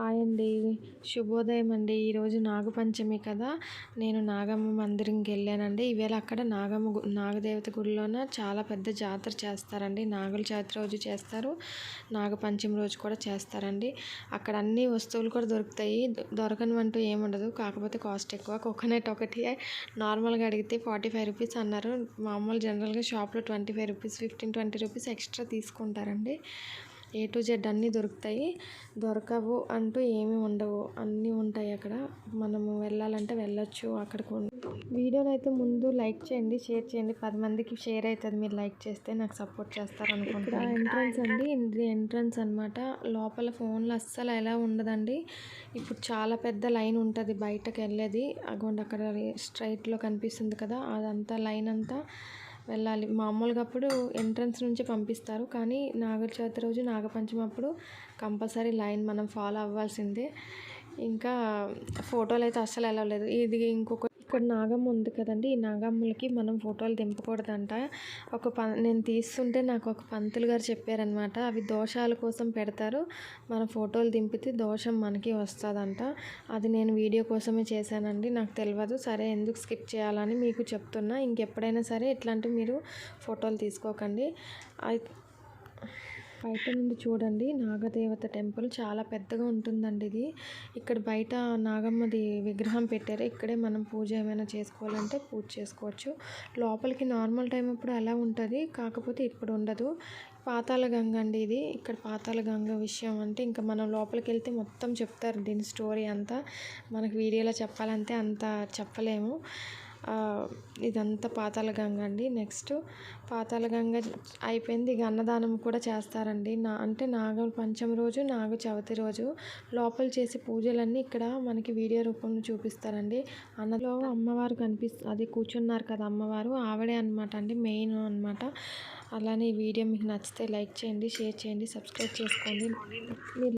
Hi అండి. శుభోదయం అండి. ఈరోజు నాగపంచమి కదా. నేను నాగమ్మ మందిరంకి వెళ్ళానండి. ఈవేళ అక్కడ నాగమ్మ నాగదేవత గుడిలోన చాలా పెద్ద జాతర చేస్తారండి. నాగుల జాతర రోజు చేస్తారు. నాగపంచమి రోజు కూడా చేస్తారండి. అక్కడ అన్ని వస్తువులు కూడా దొరుకుతాయి. దొరకనివంటూ ఏముండదు కాకపోతే కాస్ట్ ఎక్కువ. కోకోనట్ ఒకటి. నార్మల్గా అడిగితే ఫార్టీ ఫైవ్ రూపీస్ అన్నారు. మామూలు జనరల్గా షాప్లో twenty five rupees fifteen twenty rupees extra తీసుకుంటారండి. ఏ టు జెడ్ అన్నీ దొరుకుతాయి. దొరకవు అంటూ ఏమీ ఉండవు. అన్నీ ఉంటాయి అక్కడ. మనము వెళ్ళాలంటే వెళ్ళొచ్చు అక్కడ వీడియోని అయితే ముందు లైక్ చేయండి షేర్ చేయండి. పది మందికి షేర్ అవుతుంది మీరు లైక్ చేస్తే నాకు సపోర్ట్ చేస్తారు అనుకుంటా ఎంట్రన్స్ అండి. ఇది ఎంట్రన్స్ అనమాట లోపల ఫోన్లు అస్సలు ఎలా ఉండదండి. ఇప్పుడు చాలా పెద్ద లైన్ ఉంటుంది బయటకు వెళ్ళేది. అగోండి అక్కడ స్ట్రైట్లో కనిపిస్తుంది కదా. అదంతా లైన్ అంతా వెళ్ళాలి. మామూలుగా అప్పుడు ఎంట్రన్స్ నుంచి పంపిస్తారు. కానీ నాగ చవితి రోజు నాగపంచమి అప్పుడు కంపల్సరీ లైన్ మనం ఫాలో అవ్వాల్సిందే. ఇంకా ఫోటోలు అయితే అస్సలు వెళ్ళలేదు ఇది ఇంకొక ఇక్కడ నాగమ్మ ఉంది కదండి. ఈ నాగమ్మలకి మనం ఫోటోలు దింపకూడదంట. ఒక ప నేను తీస్తుంటే నాకు ఒక పంతులు గారు చెప్పారనమాట అవి దోషాల కోసం పెడతారు. మన ఫోటోలు దింపితే దోషం మనకి వస్తుందంట. అది నేను వీడియో కోసమే చేశానండి. నాకు తెలియదు సరే ఎందుకు స్కిప్ చేయాలని మీకు చెప్తున్నా. ఇంకెప్పుడైనా సరే ఇట్లాంటివి మీరు ఫోటోలు తీసుకోకండి. బయట నుండి చూడండి నాగదేవత టెంపుల్ చాలా పెద్దగా ఉంటుందండి ఇది. ఇక్కడ బయట నాగమ్మది విగ్రహం పెట్టారు. ఇక్కడే మనం పూజ ఏమైనా చేసుకోవాలంటే పూజ చేసుకోవచ్చు. లోపలికి నార్మల్ టైం అప్పుడు అలా ఉంటుంది. కాకపోతే ఇప్పుడు ఉండదు. పాతాల గంగ అండి ఇది. ఇక్కడ పాతాల గంగ విషయం అంటే ఇంకా మనం లోపలికి వెళ్తే మొత్తం చెప్తారు దీని స్టోరీ అంతా. మనకు వీడియోలో చెప్పాలంటే అంత చెప్పలేము. ఇదంతా పాతాళ గంగ అండి. నెక్స్ట్ పాతాళ గంగ అయిపోయింది. ఇక అన్నదానం కూడా చేస్తారండి. నా అంటే నాగ పంచమి రోజు నాగ చవితి రోజు లోపల చేసే పూజలన్నీ ఇక్కడ మనకి వీడియో రూపంలో చూపిస్తారండి. అన్నలో అమ్మవారు కనిపిస్తు అది కూర్చున్నారు కదా అమ్మవారు. ఆవిడే అనమాట అండి మెయిన్ అనమాట అలానే ఈ వీడియో మీకు నచ్చితే లైక్ చేయండి షేర్ చేయండి సబ్స్క్రైబ్ చేసుకోండి. మీరు